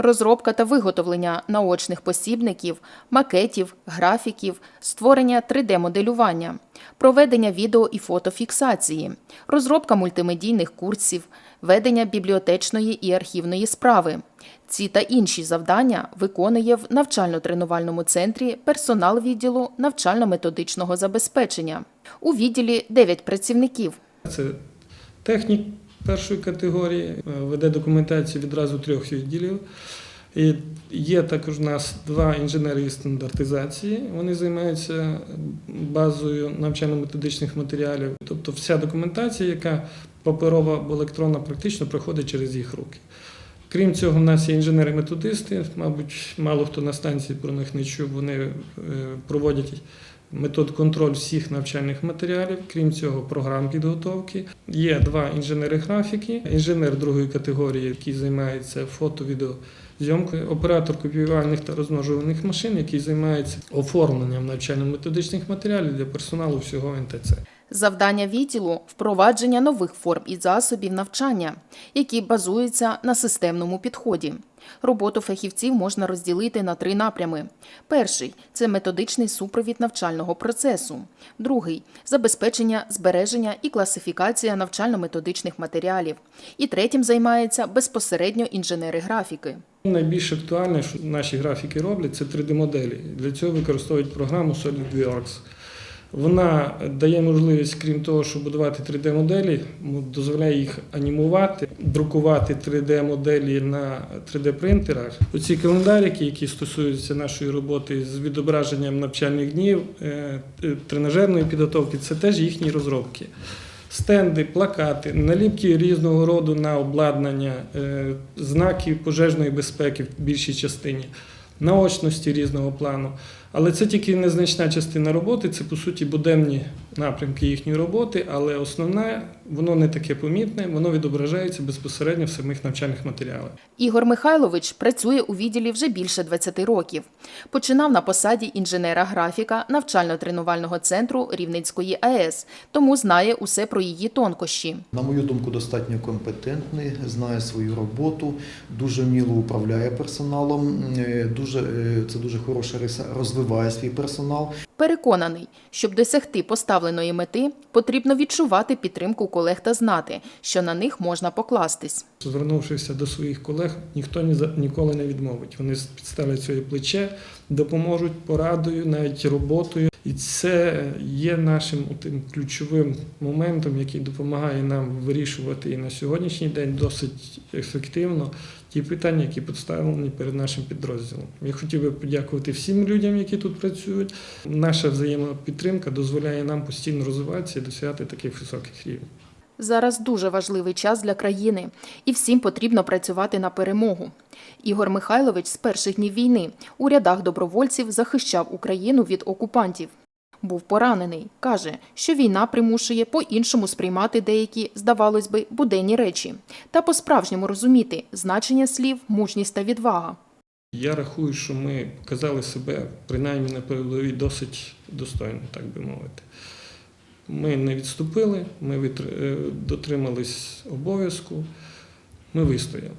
Розробка та виготовлення наочних посібників, макетів, графіків, створення 3D-моделювання, проведення відео і фотофіксації, розробка мультимедійних курсів, ведення бібліотечної і архівної справи. Ці та інші завдання виконує в навчально-тренувальному центрі персонал відділу навчально-методичного забезпечення. У відділі 9 працівників. Це технік першої категорії, е, веде документацію відразу трьох відділів. І є також у нас два інженери стандартизації. Вони займаються базою навчально-методичних матеріалів. Тобто вся документація, яка паперова або електронна, практично проходить через їх руки. Крім цього, в нас є інженери-методисти. Мабуть, мало хто на станції про них не чув. Вони е, проводять метод контроль всіх навчальних матеріалів. Крім цього, програм підготовки. Є два інженери-графіки, інженер другої категорії, який займається фото-відеозйомкою, оператор копіювальних та розмножувальних машин, який займається оформленням навчально-методичних матеріалів для персоналу всього НТЦ. Завдання відділу впровадження нових форм і засобів навчання, які базуються на системному підході. Роботу фахівців можна розділити на три напрями: перший це методичний супровід навчального процесу, другий забезпечення збереження і класифікація навчально-методичних матеріалів. І третім займається безпосередньо інженери графіки. Найбільш актуальне, що наші графіки роблять, це 3D-моделі. Для цього використовують програму SolidWorks. Вона дає можливість, крім того, щоб будувати 3D-моделі, дозволяє їх анімувати, друкувати 3D-моделі на 3D-принтерах. Оці календарики, які стосуються нашої роботи з відображенням навчальних днів, е, е, тренажерної підготовки, це теж їхні розробки. Стенди, плакати, наліпки різного роду на обладнання, е, знаки пожежної безпеки в більшій частині, наочності різного плану. Але це тільки незначна частина роботи, це по суті буденні напрямки їхньої роботи, але основне, воно не таке помітне, воно відображається безпосередньо в самих навчальних матеріалах. Ігор Михайлович працює у відділі вже більше 20 років. Починав на посаді інженера-графіка навчально-тренувального центру Рівненської АЕС, тому знає усе про її тонкощі. На мою думку, достатньо компетентний, знає свою роботу, дуже вміло управляє персоналом. е, Дуже е, це дуже хороша риса, розвиває свій персонал. Переконаний, щоб досягти поставленої мети, потрібно відчувати підтримку колег та знати, що на них можна покластись. Звернувшися до своїх колег, ніхто ніколи не відмовить. Вони підставлять своє плече, допоможуть порадою, навіть роботою. І це є нашим тим ключовим моментом, який допомагає нам вирішувати і на сьогоднішній день досить ефективно ті питання, які поставлені перед нашим підрозділом. Я хотів би подякувати всім людям, які тут працюють. Наша взаємопідтримка дозволяє нам постійно розвиватися і досягати таких високих рівнів. Зараз дуже важливий час для країни, і всім потрібно працювати на перемогу. Ігор Михайлович з перших днів війни у рядах добровольців захищав Україну від окупантів. Був поранений. Каже, що війна примушує по-іншому сприймати деякі, здавалось би, буденні речі та по-справжньому розуміти значення слів, мужність та відвага. Я рахую, що ми показали себе принаймні на передовій досить достойно, так би мовити. Ми не відступили, ми витр- е, дотримались обов'язку, ми вистояли.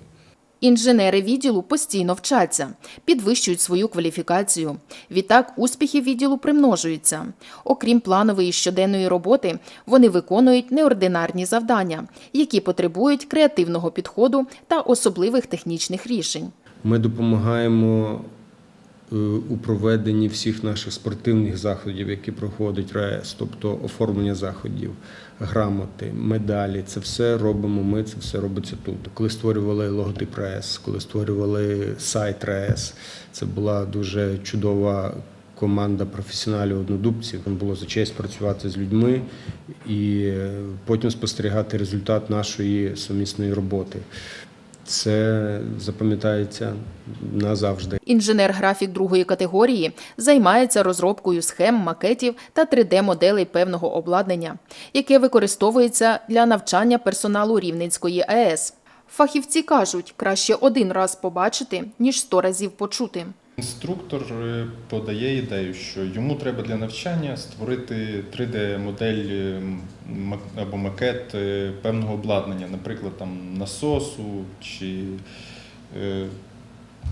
Інженери відділу постійно вчаться, підвищують свою кваліфікацію. Відтак успіхи відділу примножуються. Окрім планової щоденної роботи, вони виконують неординарні завдання, які потребують креативного підходу та особливих технічних рішень. Ми допомагаємо у проведенні всіх наших спортивних заходів, які проходить РаЕС, тобто оформлення заходів, грамоти, медалі. Це все робимо ми, це все робиться тут. Коли створювали логотип РаЕС, коли створювали сайт РаЕС, це була дуже чудова. Команда професіоналів однодубців було за честь працювати з людьми і е, потім спостерігати результат нашої сумісної роботи. Це запам'ятається назавжди. Інженер-графік другої категорії займається розробкою схем, макетів та 3D-моделей певного обладнання, яке використовується для навчання персоналу Рівненської АЕС. Фахівці кажуть, краще один раз побачити, ніж сто разів почути. Інструктор е, подає ідею, що йому треба для навчання створити 3D-модель е, або макет е, певного обладнання, наприклад, там насосу чи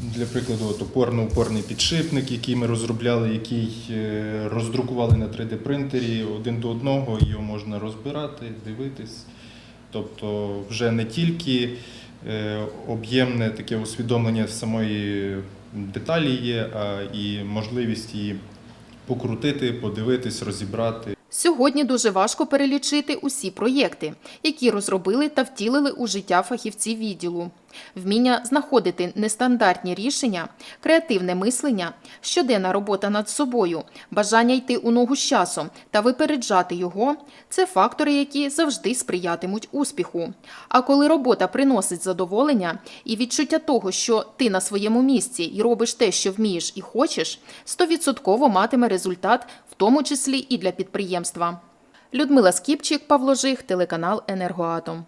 Для прикладу, опорно-упорний підшипник, який ми розробляли, який роздрукували на 3D-принтері один до одного, його можна розбирати, дивитись. Тобто вже не тільки об'ємне таке усвідомлення самої деталі є, і можливість її покрутити, подивитись, розібрати. Сьогодні дуже важко перелічити усі проєкти, які розробили та втілили у життя фахівці відділу. Вміння знаходити нестандартні рішення, креативне мислення, щоденна робота над собою, бажання йти у ногу з часом та випереджати його це фактори, які завжди сприятимуть успіху. А коли робота приносить задоволення і відчуття того, що ти на своєму місці і робиш те, що вмієш і хочеш, стовідсотково матиме результат, в тому числі і для підприємства. Людмила Скіпчик, Павло Жих, телеканал Енергоатом.